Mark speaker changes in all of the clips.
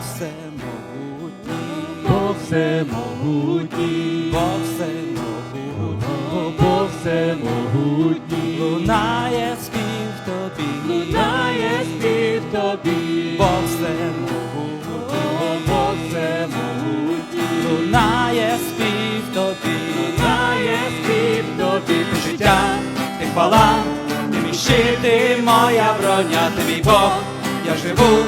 Speaker 1: всемогутній,
Speaker 2: Бог всемогутній,
Speaker 1: Бог всемогутній,
Speaker 2: Бог всемогутній,
Speaker 1: лунає спів тобі,
Speaker 2: лунає спів тобі,
Speaker 1: Бог всемогутній,
Speaker 2: Бог всемогутній,
Speaker 1: лунає спів тобі,
Speaker 2: лунає спів тобі,
Speaker 1: ти життя, ти хвала, ти мій щит, ти моя броня, ти мій Бог, я живу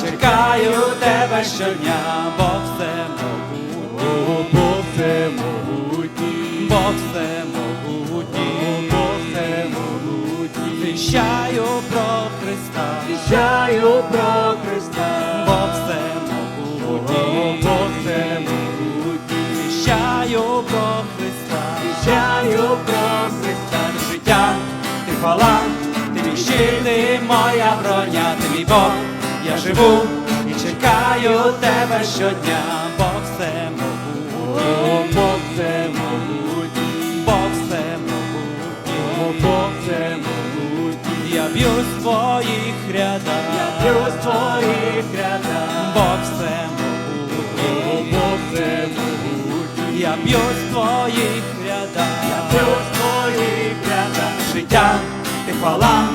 Speaker 1: чекаю тебе щодня, Бог всемогутній,
Speaker 2: О, Бог всемогутній,
Speaker 1: Бог всемогутній,
Speaker 2: Бог всемогутній,
Speaker 1: віщаю про Христа,
Speaker 2: віщаю про Христа,
Speaker 1: Бог
Speaker 2: О,
Speaker 1: всемогутній,
Speaker 2: Бог всемогутній,
Speaker 1: віщаю про Христа,
Speaker 2: віщаю про Христа,
Speaker 1: життя, ти хвала, ти мій щит, ти моя броня, ти мій Бог, я живу і чекаю тебе щодня, Бог всемогутній,
Speaker 2: О, Бог всемогутній,
Speaker 1: Бог всемогутній,
Speaker 2: О, Бог всемогутній,
Speaker 1: я б'юсь в твоїх рядах,
Speaker 2: я б'ю з твоїх рядах,
Speaker 1: Бог
Speaker 2: О,
Speaker 1: всемогутній,
Speaker 2: Бог всемогутній,
Speaker 1: я б'юсь в твоїх рядах,
Speaker 2: я б'ю з твоїх рядах,
Speaker 1: життя, ти хвала,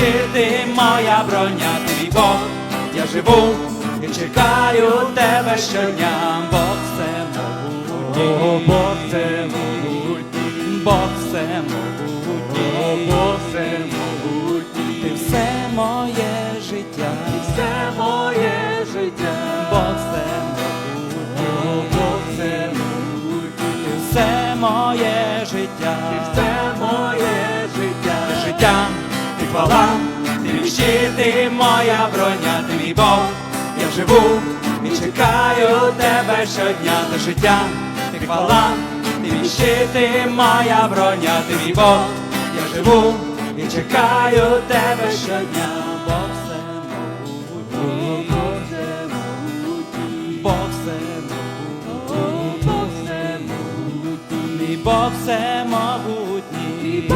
Speaker 1: ти ти моя броня, ти мій Бог, я живу і чекаю тебе щодня, Бог всемогутній,
Speaker 2: О, Бог всемогутній,
Speaker 1: Бог
Speaker 2: О,
Speaker 1: всемогутній,
Speaker 2: Бог всемогутній,
Speaker 1: ти все моє життя,
Speaker 2: все моє життя,
Speaker 1: Бог всемогутній,
Speaker 2: О, Бог всемогутній,
Speaker 1: ти все моє життя,
Speaker 2: все
Speaker 1: хвала, ти щит, ти моя броня, ти мій Бог, я живу і чекаю тебе щодня, ти життя, ти хвала, ти мій щит, ти моя броня, ти мій Бог, я живу і чекаю тебе щодня, Бог всемогутній,
Speaker 2: О, Бог всемогутній,
Speaker 1: Бог всемогутній,
Speaker 2: О, Бог всемогутній,
Speaker 1: мій
Speaker 2: Бог всемогутній,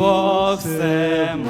Speaker 1: Бог всемогутній.